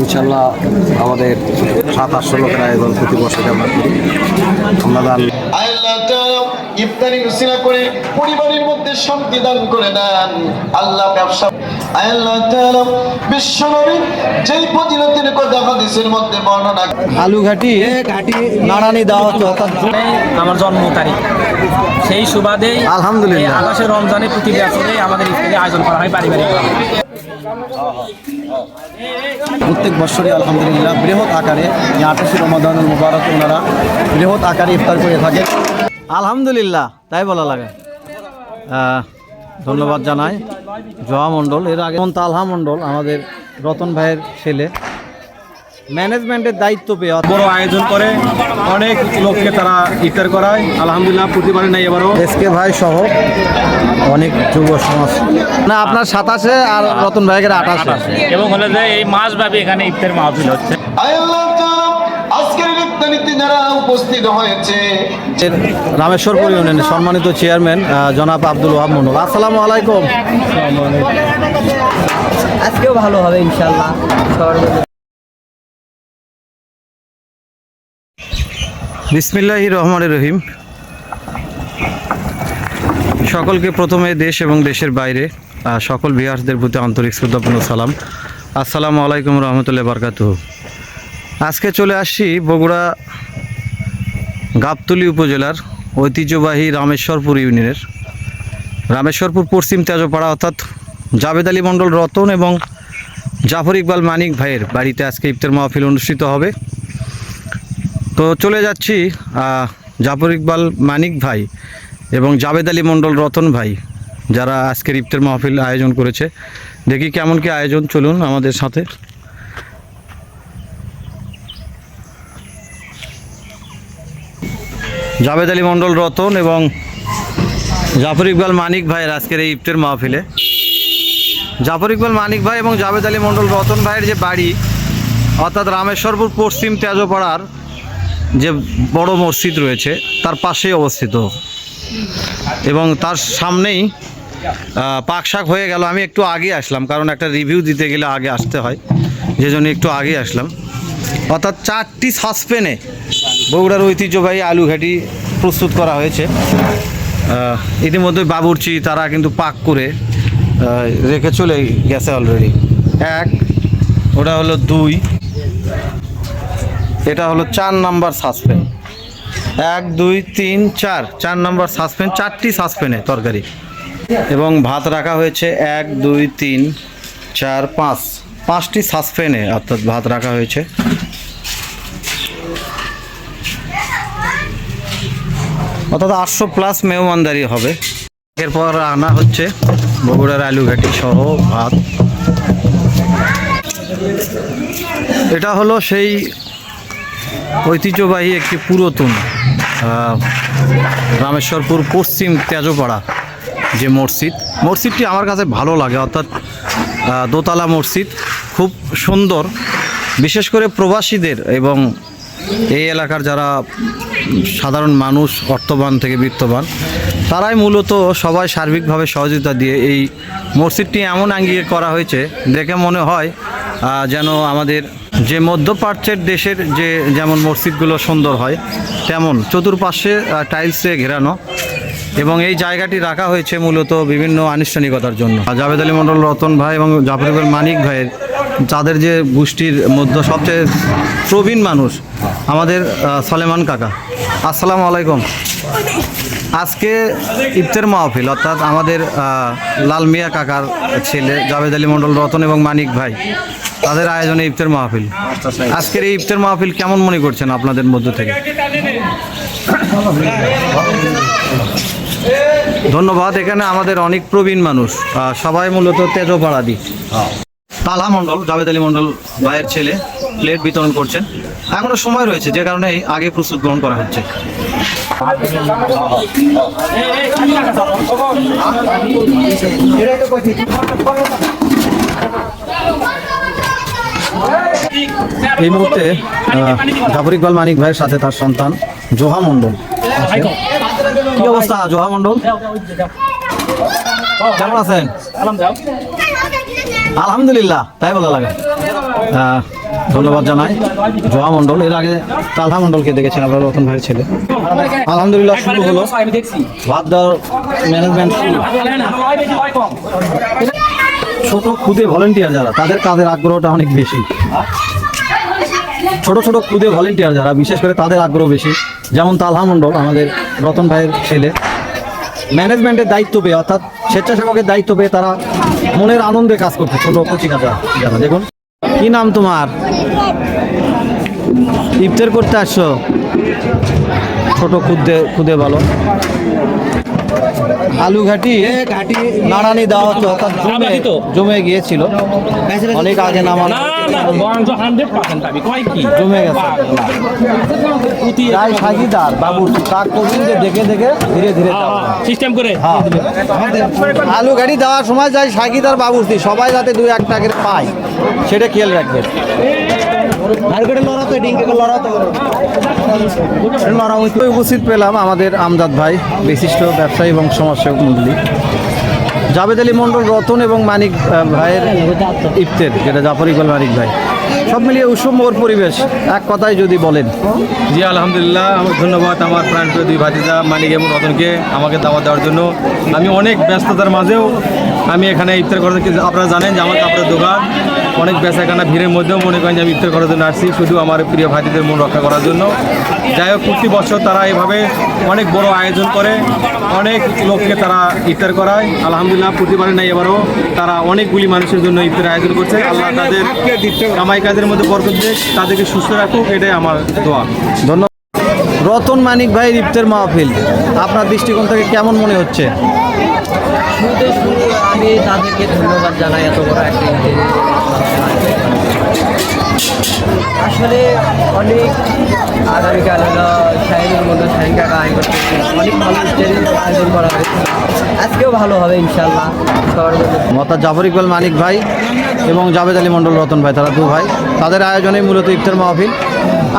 ইনশাল্লাহ আমাদের সাত আটশো লোকের আয়োজন প্রতি বছর আমরা করি। আমরা ইফতারি উসিলা করে পরিবারের মধ্যে শান্তি দান করে দেন। আল্লাহ ব্যবসা আল্লাহ তাআলা বিশ্বনবী যেই ফজিলতের কথা হাদিসের মধ্যে বর্ণনা আলু ঘাটি নাড়ানি দেওয়া হচ্ছে অর্থাৎ আমার জন্ম তারিখ। সেই সুবাদেই আলহামদুলিল্লাহ। আকাশে রমজানে প্রতি বছরে আমাদের ইফতারি আয়োজন করা হয় পারিবারিক প্রত্যেক বছরই আলহামদুলিল্লাহ বৃহৎ আকারে আঠাশে রমাদানুল মুবারক ওনারা বৃহৎ আকারে ইফতার করে থাকে আলহামদুলিল্লাহ তাই বলা লাগে। ধন্যবাদ জানাই জয়া মণ্ডল। এর আগে তালহা মণ্ডল আমাদের রতন ভাইয়ের ছেলে। ম্যানেজমেন্টের দায়িত্ব পেয়ে বড় আয়োজন করে অনেক লোককে তারা ইফতার করায়। আলহামদুলিল্লাহ প্রতিবারে নাই এবারও। এস কে ভাই সহ অনেক যুব সমাজ। না আপনার সাতাশে আর রতন ভাইয়ের আঠাশে। এবং হলো যে এই মাসব্যাপী এখানে ইফতার মাহফিল হচ্ছে। ইফতারিতে যারা উপস্থিত হয়েছে। রামেশ্বরপুর ইউনিয়নের সম্মানিত চেয়ারম্যান জনাব আব্দুল ওহাব মন্ডল আসসালামু আলাইকুম। আজকেও ভালো হবে ইনশাল্লাহ বিসমিল্লাহ রহমান রহিম। সকলকে প্রথমে দেশ এবং দেশের বাইরে সকল বিহারদের প্রতি আন্তরিক শ্রদ্ধাপূর্ণ সালাম। আসসালামু আলাইকুম রহমতুল্লাহ বারকাত আজকে চলে আসছি বগুড়া গাবতলী উপজেলার ঐতিহ্যবাহী রামেশ্বরপুর ইউনিয়নের। রামেশ্বরপুর পশ্চিম তেজপাড়া অর্থাৎ জাবেদ আলী মণ্ডল রতন এবং জাফর ইকবাল মানিক ভাইয়ের বাড়িতে আজকে ইফতার মাহফিল অনুষ্ঠিত হবে। তো চলে যাচ্ছি জাফর ইকবাল মানিক ভাই এবং জাবেদ আলী মণ্ডল রতন ভাই যারা আজকের ইফতার মাহফিল আয়োজন করেছে। দেখি কেমন কি আয়োজন, চলুন আমাদের সাথে। জাবেদ আলী মণ্ডল রতন এবং জাফর ইকবাল মানিক ভাইয়ের আজকের এই ইফতার মাহফিলে। জাফর ইকবাল মানিক ভাই এবং জাবেদ আলী মণ্ডল রতন ভাইয়ের যে বাড়ি, অর্থাৎ রামেশ্বরপুর পশ্চিম তেজপাড়ার যে বড় মসজিদ রয়েছে, তার পাশেই অবস্থিত। এবং তার সামনেই পাকশাক হয়ে গেল। আমি একটু আগে আসলাম, কারণ একটা রিভিউ দিতে গেলে আগে আসতে হয়। যে জন্য একটু আগে আসলাম। অর্থাৎ চারটি সাসপেনে বগুড়ার ঐতিহ্যবাহী আলু ঘাটি প্রস্তুত করা হয়েছে। ইতিমধ্যে বাবুর্চি তারা কিন্তু পাক করে রেখে চলে গেছে অলরেডি এক, ওটা হলো দুই, এটা হলো চার নাম্বার সাসপেন এক, দুই, তিন, চার চার নাম্বার সাসপেন চারটি সাসপেনে তরকারি। এবং ভাত রাখা হয়েছে এক, দুই, তিন, চার, পাঁচ, পাঁচটি সাসপেনে অর্থাৎ ভাত রাখা হয়েছে। অর্থাৎ আটশো প্লাস মেহমানদারি হবে। এরপর আনা হচ্ছে বগুড়ার আলু ঘাটি সহ ভাত। এটা হলো সেই ঐতিহ্যবাহী একটি পুরাতন রামেশ্বরপুর পশ্চিম তেজপাড়া যে মসজিদ। মসজিদটি আমার কাছে ভালো লাগে, অর্থাৎ দোতলা মসজিদ, খুব সুন্দর। বিশেষ করে প্রবাসীদের এবং এই এলাকার যারা সাধারণ মানুষ, অর্থবান থেকে বিত্তবান, তারাই মূলত সবাই সার্বিকভাবে সহযোগিতা দিয়ে এই মসজিদটি এমন আঙ্গিকে করা হয়েছে, দেখে মনে হয় যেন আমাদের যে মধ্যপ্রাচ্যের দেশের যে যেমন মসজিদগুলো সুন্দর হয়, তেমন চতুর্পাশে টাইলসে ঘেরানো এবং এই জায়গাটি রাখা হয়েছে মূলত বিভিন্ন আনুষ্ঠানিকতার জন্য। জাভেদ আলী মণ্ডল, রতন ভাই এবং জাফর মানিক ভাইয়ের তাদের যে গোষ্ঠীর মধ্যে সবচেয়ে প্রবীণ মানুষ আমাদের সলেমান কাকা। আসসালামু আলাইকুম। আজকে ইফতের মাহফিল, অর্থাৎ আমাদের লাল মিয়া কাকার ছেলে জাভেদ আলী মণ্ডল, রতন এবং মানিক ভাই, তাদের আয়োজনে ইফতের মাহফিল। আজকের এই ইফতের মাহফিল কেমন মনে করছেন আপনাদের মধ্য থেকে? ধন্যবাদ, এখানে আমাদের অনেক প্রবীণ মানুষ সবাই মূলত তেজপাড়াদি। তালহা মণ্ডল জাভেদ আলী মণ্ডল ভাইয়ের ছেলে, প্লেট বিতরণ করছেন। এখনও সময় রয়েছে, যে কারণে আগে প্রস্তুত গ্রহণ করা হচ্ছে। এই মুহূর্তে জাফর ইকবাল মানিক ভাইয়ের সাথে তার সন্তান জোহা মণ্ডল কি অবস্থা জোহা মণ্ডল? কেমন আছেন? আলহামদুলিল্লাহ, তাই ভালো লাগে। ধন্যবাদ জানাই। জোয়া মন্ডল এর আগে তালহা মন্ডলকে দেখেছেন আপনার রতন ভাইয়ের ছেলে। আলহামদুলিল্লাহ শুরু হলো। ভাত দেওয়ার ম্যানেজমেন্ট ছোট খুদে ভলেন্টিয়ার যারা, তাদের কাজের আগ্রহটা অনেক বেশি। ছোট ছোট খুদে ভলেন্টিয়ার যারা, বিশেষ করে তাদের আগ্রহ বেশি। যেমন তালহা মণ্ডল, আমাদের রতন ভাইয়ের ছেলে। ম্যানেজমেন্টের দায়িত্ব পেয়ে, অর্থাৎ স্বেচ্ছাসেবকের দায়িত্ব পেয়ে তারা মনের আনন্দে কাজ করছে, ছোট কচিকা যারা যারা দেখুন, কি নাম তোমার? ইফতার করতে আসছো? ছোট খুদে খুদে ভালো। আলু ঘাটি ঘাটি নাড়ানি দেওয়া অর্থাৎ জমে জমে গিয়েছিল। অনেক আগে নামানো জমে গেছে। বাবু করবেন যে দেখে দেখে ধীরে ধীরে হয়। সিস্টেম করে। হ্যাঁ। আলু দেওয়ার সময় যাই সাগিদার বাবুর্চি সবাই যাতে দুই এক টাকা পায় সেটা খেয়াল রাখবে উপস্থিত পেলাম আমাদের আমজাদ ভাই বিশিষ্ট ব্যবসায়ী এবং সমাজসেবক মন্ডলী। জাবেদ আলী মন্ডল রতন এবং মানিক ভাইয়ের ইফতের যেটা জাফর ইকবাল মানিক ভাই। সব মিলিয়ে উৎসবমুখর পরিবেশ এক কথায় যদি বলেন। জি আলহামদুলিল্লাহ আমার ধন্যবাদ আমার প্রাণপ্রিয় দুই ভাতিজা মানিক এবং রতনকে আমাকে দাওয়াত দেওয়ার জন্য। আমি অনেক ব্যস্ততার মাঝেও আমি এখানে ইফতার কিন্তু আপনারা জানেন যে আমার কাপড়ের দোকান অনেক বেচাকেনা ভিড়ের মধ্যেও মনে করেন যে আমি ইফতার করার জন্য আসছি, শুধু আমার প্রিয় ভাতিদের মন রক্ষা করার জন্য। যাই হোক, প্রতি বছর তারা এভাবে অনেক বড় আয়োজন করে, অনেক লোককে তারা ইফতার করায়। আলহামদুলিল্লাহ, প্রতিবারে নাই, এবারও তারা অনেকগুলি মানুষের জন্য ইফতার আয়োজন করছে। আল্লাহ তাদের কামাই কাজের মধ্যে বরকত দেশ তাদেরকে সুস্থ রাখুক, এটাই আমার দোয়া। ধন্যবাদ। রতন মানিক ভাই ইফতের মাহফিল, আপনার দৃষ্টিকোণ থেকে কেমন মনে হচ্ছে? শুরুতে শুরু আমি তাদেরকে ধন্যবাদ জানাই এত বড় একটা আসলে অনেক আগামীকাল হলো শাহিনুর মধ্যে শাহিন কাকা আইন করতেছে অনেক ভালো আয়োজন করা হয়েছে, আজকেও ভালো হবে ইনশাল্লাহ সবার মতা জাফর ইকবাল মানিক ভাই এবং জাভেদ আলী মণ্ডল রতন ভাই, তারা দু ভাই। তাদের আয়োজনে মূলত ইফতার মাহফিল।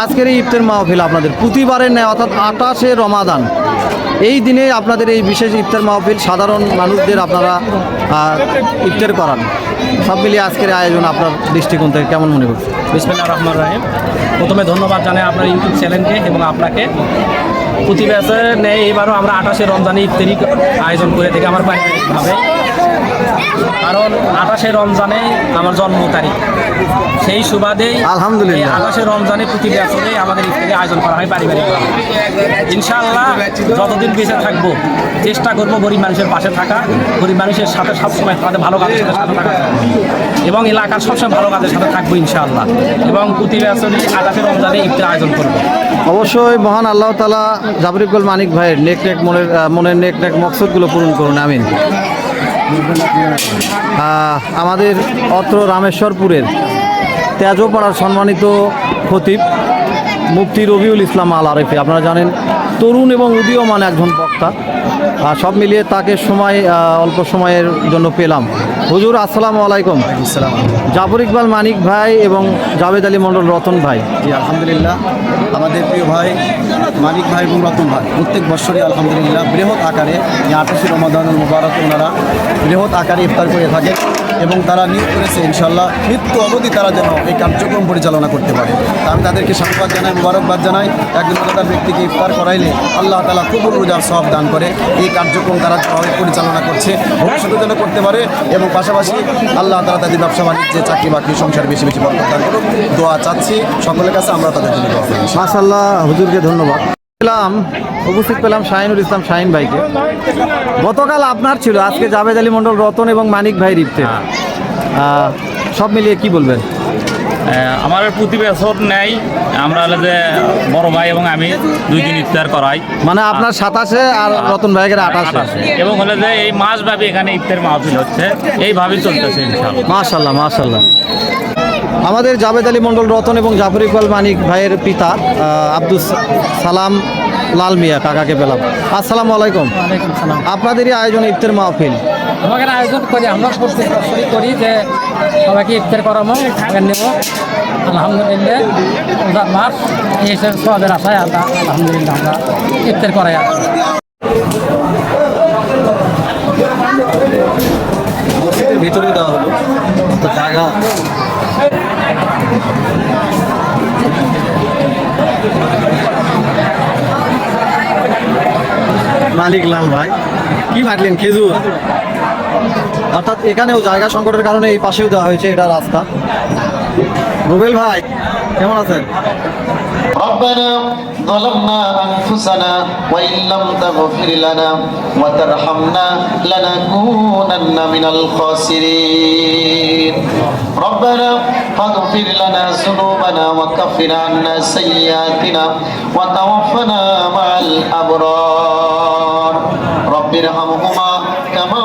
আজকের এই ইফতার মাহফিল আপনাদের প্রতিবারের ন্যায়, অর্থাৎ আটাশে রমাদান। এই দিনে আপনাদের এই বিশেষ ইফতার মাহফিল সাধারণ মানুষদের আপনারা ইফতার করান। সব মিলিয়ে আজকের আয়োজন আপনার দৃষ্টিকোণ থেকে কেমন মনে করছে বিসমিল্লা রহমান রাহিম। প্রথমে ধন্যবাদ জানাই আপনার ইউটিউব চ্যানেলকে এবং আপনাকে। প্রতি নেয় নেই, এবারও আমরা আঠাশে রমজানে ইফতারি আয়োজন করে থেকে, আমার পারিবারিকভাবে কারণ আঠাশে রমজানে আমার জন্ম তারিখ। সেই সুবাদেই আলহামদুলিল্লাহ। আঠাশে রমজানে প্রতি বছরে আমাদের ইফতারি আয়োজন করা হয় পারিবারিকভাবে ইনশাআল্লাহ যতদিন বেঁচে থাকব চেষ্টা করব গরিব মানুষের পাশে থাকা গরিব মানুষের সাথে সবসময় তাদের ভালো কাজের সাথে সাথে থাকা। এবং এলাকার সবসময় ভালো কাজের সাথে থাকব ইনশাআল্লাহ। এবং প্রতি বছরই আঠাশে রমজানে ইফতার আয়োজন করব। অবশ্যই মহান আল্লাহ তালা জাবরিকুল মানিক ভাইয়ের নেক নেক মনের মনের নেক নেক মকসদগুলো পূরণ করুন আমিন। আমাদের অত্র রামেশ্বরপুরের তেজপাড়ার সম্মানিত খতিব মুফতি রবিউল ইসলাম আল আরেফি। আপনারা জানেন তরুণ এবং উদীয়মান একজন বক্তা। আর সব মিলিয়ে তাকে সময় অল্প সময়ের জন্য পেলাম। হুজুর আসসালামু আলাইকুম। জাফর ইকবাল মানিক ভাই এবং জাভেদ আলী মণ্ডল রতন ভাই। জি আলহামদুলিল্লাহ। আমাদের প্রিয় ভাই মানিক ভাই এবং রতন ভাই। প্রত্যেক বছরই আলহামদুলিল্লাহ বৃহৎ আকারে আঠাশে রমাদানুল মুবারক ওনারা বৃহৎ আকারে ইফতার করে থাকে এবং তারা নিয়োগ করেছে, ইনশাল্লাহ মৃত্যু অবধি তারা যেন এই কার্যক্রম পরিচালনা করতে পারে। আমি তাদেরকে সাধুবাদ জানাই, মুবারকবাদ জানাই, একজন রোজাদার ব্যক্তিকে ইফতার করাইলে আল্লাহ তালা কবুল রোজার সব দান করে, এই কার্যক্রম তারা পরিচালনা করছে ভবিষ্যতে যেন করতে পারে এবং পাশাপাশি আল্লাহ তালা তাদের ব্যবসা বাণিজ্যে চাকরি বাকরি সংসার বেশি বেশি বরকত দান করুক। দোয়া চাচ্ছি, সকলের কাছে আমরা তাদের জন্য মাশাল্লাহ হুজুরকে ধন্যবাদ। পেলাম উপস্থিত পেলাম শাহিনুল ইসলাম শাহিন ভাইকে। গতকাল আপনার ছিল আজকে জাভেদ আলী মণ্ডল রতন এবং মানিক ভাই রিপ্তে। সব মিলিয়ে কি বলবেন? আমার প্রতি বছর নেই আমরা হলো যে বড় ভাই এবং আমি দুই দিন ইফতার করাই। মানে আপনার সাতাশে আর রতন ভাইয়ের আঠাশে। এবং হলো যে এই মাসব্যাপী এখানে ইফতার মাহফিল হচ্ছে এইভাবেই চলতেছে মাশাল্লাহ মাশাল্লাহ আমাদের জাবেদ আলী মণ্ডল রতন এবং জাফর ইকবাল মানিক ভাইয়ের পিতা আহ, আব্দুস সালাম লাল মিয়া কাকাকে পেলাম। আসসালামু আলাইকুম। আপনাদেরই আয়োজনে ইফতার মাহফিল। আমাদের আয়োজন করি আমরা করি যে সবাইকে ইফতার করাবো আগে নেব। আলহামদুলিল্লাহ মাস এই হিসেবে সবের আশায় আল্লাহ আলহামদুলিল্লাহ আমরা ইফতার করাই ভিতরে দেওয়া হলো। তো জায়গা মালিক লাল ভাই। কি ভাবলেন খেজুর? অর্থাৎ এখানেও জায়গা সংকটের কারণে এই পাশেও দেওয়া হয়েছে এটা রাস্তা। রুবেল ভাই কেমন আছেন? ربنا ظلمنا أنفسنا وإن لم تغفر لنا وترحمنا لنكونن من الخاسرين ربنا فاغفر لنا ذنوبنا وكفر عنا سيئاتنا وتوفنا مع الأبرار رب ارحمهما كما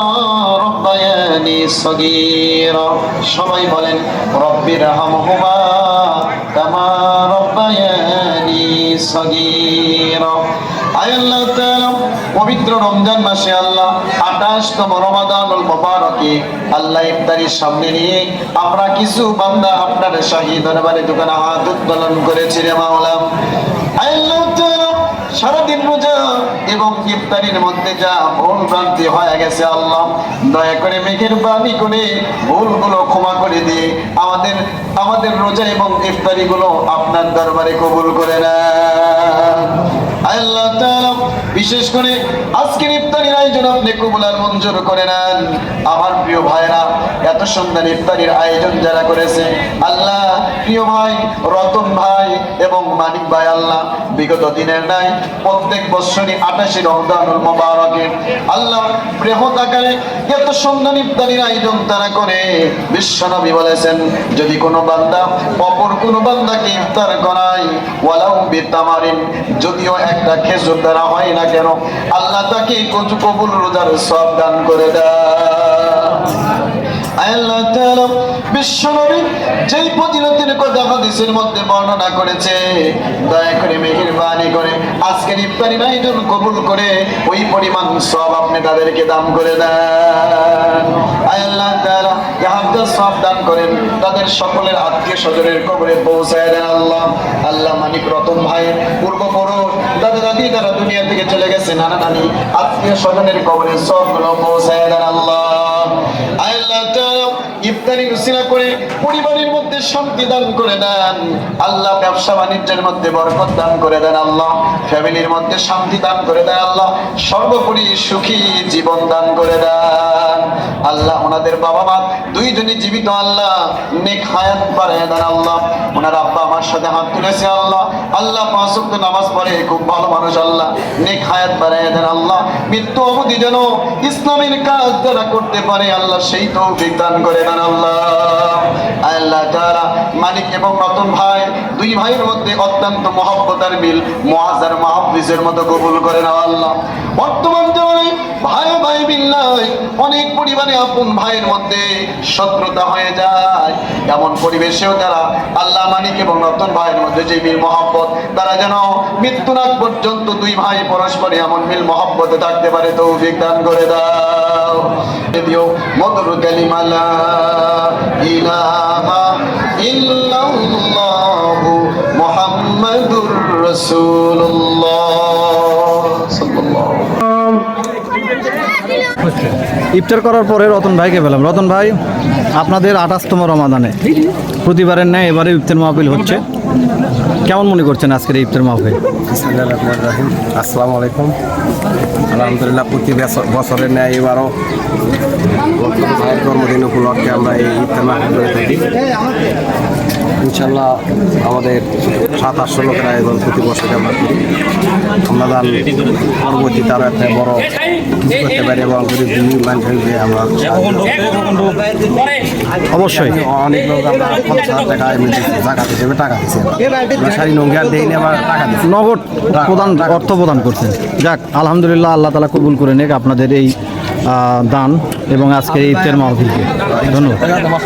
ربياني صغيرا সবাই বলেন রব্বির হামহুমা কামা রব্বায়ানি পবিত্র রমজান মাসে আল্লাহ আঠাশতম রমাদানুল মুবারকে আল্লাহ ইফতারির সামনে নিয়ে আমরা কিছু বান্দা আপনার শাহী দরবারে দোকানে হাত উত্তোলন করেছি রে মাওলা আল্লাহ সারাদিন রোজা এবং ইফতারির মধ্যে যা ভুল ভ্রান্তি হয়ে গেছে আল্লাহ, দয়া করে মেঘের বাণী করে ভুলগুলো ক্ষমা করে দিয়ে আমাদের আমাদের রোজা এবং ইফতারিগুলো আপনার দরবারে কবুল করে নেন। বিশেষ করে আজকের ইফতারির আয়োজন আপনি কবুল আর মঞ্জুর করে নেন। আমার প্রিয় ভাইরা এত সুন্দর ইফতারির আয়োজন যারা করেছে, আল্লাহ, প্রিয় ভাই, রতন ভাই এবং মানিক ভাই, আল্লাহ, বিগত দিনের নাই প্রত্যেক বৎসরই আঠাশে রমজানুল মোবারকে আল্লাহ বৃহৎ আকারে এত সুন্দর ইফতারির আয়োজন তারা করে। বিশ্বনবী বলেছেন, যদি কোনো বান্দা অপর কোনো বান্দাকে ইফতার করায়, ওয়ালাউ বিতামারিন, যদিও একটা খেজুর দ্বারা হয় না কেন? আল্লাহ তাকে কচু কবুল রোজার সব দান করে দেয় বিশ্বনবী যেই কথা মধ্যে বর্ণনা করেছে, দয়া করে মেহেরবানি করে আজকের আয়োজন কবুল করে ওই পরিমাণ সব আপনি তাদেরকে দান করে দেন। আল্লাহ তাআলা সব দান করেন। তাদের সকলের আত্মীয় স্বজনের কবরে পৌঁছায় দেন আল্লাহ। আল্লাহ মানিক রতন ভাই, পূর্বপুরুষ, দাদা দাদি তারা দুনিয়া থেকে চলে গেছে, নানা নানি, আত্মীয় স্বজনের কবরে সবগুলো পৌঁছায় দেন আল্লাহ। ইফতারি করে পরিবারের মধ্যে শান্তি দান করে দেন। আল্লাহ ব্যবসা বাণিজ্যের মধ্যে বরকত দান করে দেন আল্লাহ। ফ্যামিলির মধ্যে শান্তি দান করে দেন আল্লাহ। সর্বোপরি সুখী জীবন দান করে দেন। আল্লাহ ওনাদের বাবা মা, দুইজনই জীবিত আল্লাহ, নেক হায়াত আল্লাহ। ওনার আব্বা আমার সাথে হাত তুলেছে আল্লাহ। আল্লাহ নামাজ পড়ে, খুব ভালো মানুষ আল্লাহ। নেক হায়াত আল্লাহ। মৃত্যু অবধি যেন ইসলামের কাজ যারা করতে পারে, আল্লাহ সেই তৌফিক দান করে আল্লাহ। আল্লাহ, যারা মালিক এবং রতন ভাই, দুই ভাইয়ের মধ্যে অত্যন্ত মহব্বতার মিল, মহাজার মাহফিজের মতো কবুল করে নাও আল্লাহ। বর্তমান অনেক পরিবারে আপন ভাইয়ের মধ্যে শত্রুতা হয়ে যায়। এমন পরিবেশেও তারা আল্লাহ মানিক এবং রতন ভাইয়ের মধ্যে যে মিল মহব্বত, তারা যেন মৃত্যুর আগ পর্যন্ত দুই ভাই পরস্পরে এমন মিল মহব্বতে থাকতে পারে, তৌফিক দান করে দাও। দিও মধুর কালিমালা, ইলাহা রাসূলুল্লাহ। ইফতার করার পরে রতন ভাইকে পেলাম। রতন ভাই, আপনাদের আঠাশতম রমাদানে। প্রতিবারের ন্যায় এবারে ইফতার মাহফিল হচ্ছে। কেমন মনে করছেন আজকের ইফতার মাহফিল? আসসালামু আলাইকুম। আলহামদুলিল্লাহ, প্রতি বছর- বছরের ন্যায় এবারও জন্মদিন উপলক্ষে আমরা এই ইফতার মাহফিল করে থাকি। ইনশাল্লাহ আমাদের সাত আটশো লোকের আয়োজন প্রতি বছরে আমরা করি। আমরা যান পরবর্তীতে আরও একটা বড় কিছু করতে পারি এবং মানুষকে আমরা অবশ্যই। অনেক লোক আমরা পঞ্চাশ হাজার টাকা টাকা হিসেবে টাকা দিচ্ছি শাড়ি নঙ্গিয়ার দেয়নি আবার টাকা দিচ্ছি নগদ প্রদান অর্থ প্রদান করছেন। যাক আলহামদুলিল্লাহ আল্লাহ তালা কবুল করে নেক আপনাদের এই দান এবং আজকের এই ইফতার মাহফিলকে। ধন্যবাদ।